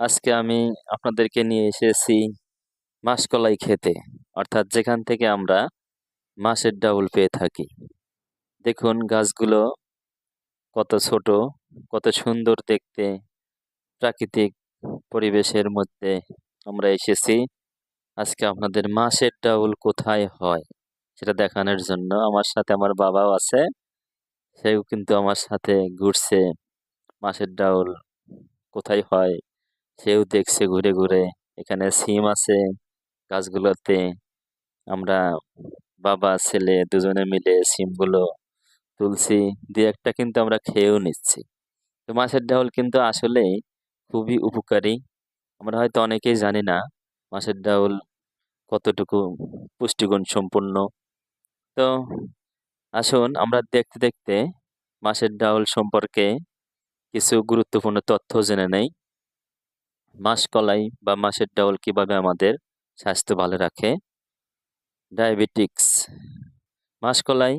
আজকে আমি আপনাদেরকে নিয়ে এসেছি মাসকলাই খেতে। অর্থাৎ যেখান থেকে আমরা মাছের ডাউল পেয়ে থাকি। দেখুন গাছগুলো কত ছোট, কত সুন্দর দেখতে। প্রাকৃতিক পরিবেশের মধ্যে আমরা এসেছি। আজকে আপনাদের মাছের ডাউল কোথায় হয় সেটা দেখানোর জন্য। আমার সাথে আমার বাবাও আছে। সেও কিন্তু আমার সাথে ঘুরছে মাছের ডাউল কোথায় হয়? সেও দেখছে ঘুরে ঘুরে। এখানে সিম আছে গাছগুলোতে। আমরা বাবা, ছেলে দুজনে মিলে সিমগুলো তুলছি। দিয়ে একটা কিন্তু আমরা খেয়েও নিচ্ছি। তো মাছের ডাউল কিন্তু আসলেই খুবই উপকারী। আমরা হয়তো অনেকেই জানি না মাছের ডাউল কতটুকু পুষ্টিগুণ সম্পূর্ণ তো আসুন, আমরা দেখতে দেখতে মাছের ডাউল সম্পর্কে কিছু গুরুত্বপূর্ণ তথ্য জেনে নেই। মাসকলাই বা মাছের ডাউল কীভাবে আমাদের স্বাস্থ্য ভালো রাখে? ডায়াবেটিক্স। মাসকলাই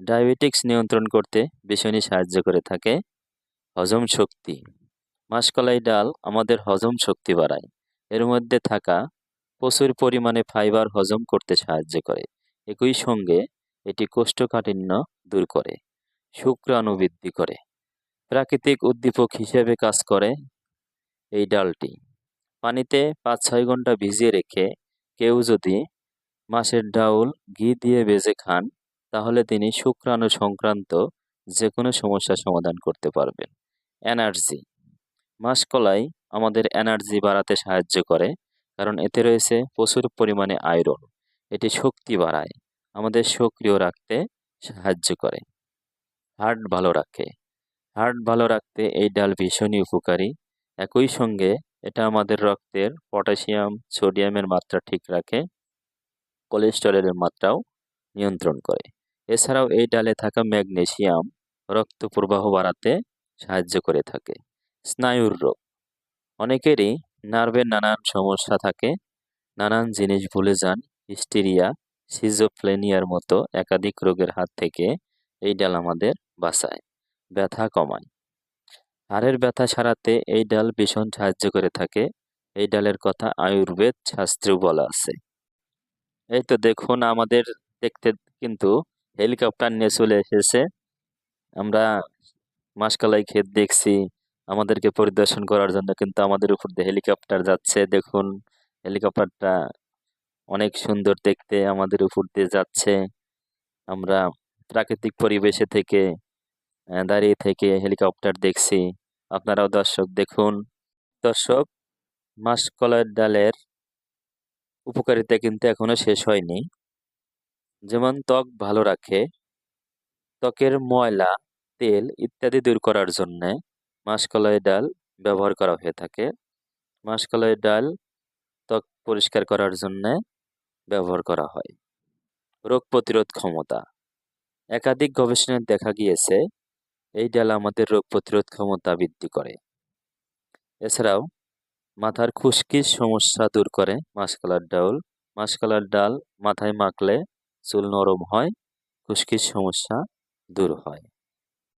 ডায়াবেটিক্স নিয়ন্ত্রণ করতে ভীষণই সাহায্য করে থাকে। হজম শক্তি। মাসকলাই ডাল আমাদের হজম শক্তি বাড়ায়। এর মধ্যে থাকা প্রচুর পরিমাণে ফাইবার হজম করতে সাহায্য করে। একই সঙ্গে এটি কোষ্ঠকাঠিন্য দূর করে। শুক্রাণু বৃদ্ধি করে। প্রাকৃতিক উদ্দীপক হিসেবে কাজ করে এই ডালটি। পানিতে পাঁচ ছয় ঘণ্টা ভিজিয়ে রেখে কেউ যদি মাছের ডাউল, ঘি দিয়ে বেজে খান, তাহলে তিনি শুক্রাণু সংক্রান্ত যে কোনো সমস্যার সমাধান করতে পারবেন। এনার্জি। মাসকলাই আমাদের এনার্জি বাড়াতে সাহায্য করে, কারণ এতে রয়েছে প্রচুর পরিমাণে আয়রন। এটি শক্তি বাড়ায়, আমাদের সক্রিয় রাখতে সাহায্য করে। হার্ট ভালো রাখে। হার্ট ভালো রাখতে এই ডাল ভীষণই উপকারী। একই সঙ্গে এটা আমাদের রক্তের পটাশিয়াম, সোডিয়ামের মাত্রা ঠিক রাখে, কোলেস্টেরলের মাত্রাও নিয়ন্ত্রণ করে। এছাড়াও এই ডালে থাকা ম্যাগনেশিয়াম রক্ত প্রবাহ বাড়াতে সাহায্য করে থাকে। স্নায়ুর রোগ। অনেকেরই নার্ভের নানান সমস্যা থাকে, নানান জিনিস ভুলে যান, হিস্টেরিয়া সিজোফ্লেনিয়ার মতো একাধিক রোগের হাত থেকে এই ডাল আমাদের বাঁচায়। ব্যথা কমায়। হাড়ের ব্যথা সারাতে এই ডাল ভীষণ সাহায্য করে থাকে। এই ডালের কথা আয়ুর্বেদ শাস্ত্রেও বলা আছে। এই তো দেখুন আমাদের দেখতে কিন্তু হেলিকপ্টার নিয়ে চলে এসেছে। আমরা মাসকালাই ক্ষেত দেখছি। আমাদেরকে পরিদর্শন করার জন্য কিন্তু আমাদের উপর দিয়ে হেলিকপ্টার যাচ্ছে। দেখুন হেলিকপ্টারটা অনেক সুন্দর দেখতে আমাদের উপর দিয়ে যাচ্ছে। আমরা প্রাকৃতিক পরিবেশে থেকে দাঁড়িয়ে থেকে হেলিকপ্টার দেখছি। আপনারাও দর্শক দেখুন। দর্শক মাসকলাইয়ের ডালের উপকারিতা কিন্তু এখনও শেষ হয়নি। যেমন ত্বক ভালো রাখে, ত্বকের ময়লা, তেল ইত্যাদি দূর করার জন্য মাসকলাই ডাল ব্যবহার করা হয়ে থাকে। মাসকলাই ডাল ত্বক পরিষ্কার করার জন্য ব্যবহার করা হয়। রোগ প্রতিরোধ ক্ষমতা। একাধিক গবেষণায় দেখা গিয়েছে এই ডাল আমাদের রোগ প্রতিরোধ ক্ষমতা বৃদ্ধি করে। এছাড়াও, মাথার খুশকির সমস্যা দূর করে মাসকালার ডাল মাসকালার ডাল মাথায় মাখলে চুল নরম হয়, খুশকির সমস্যা দূর হয়।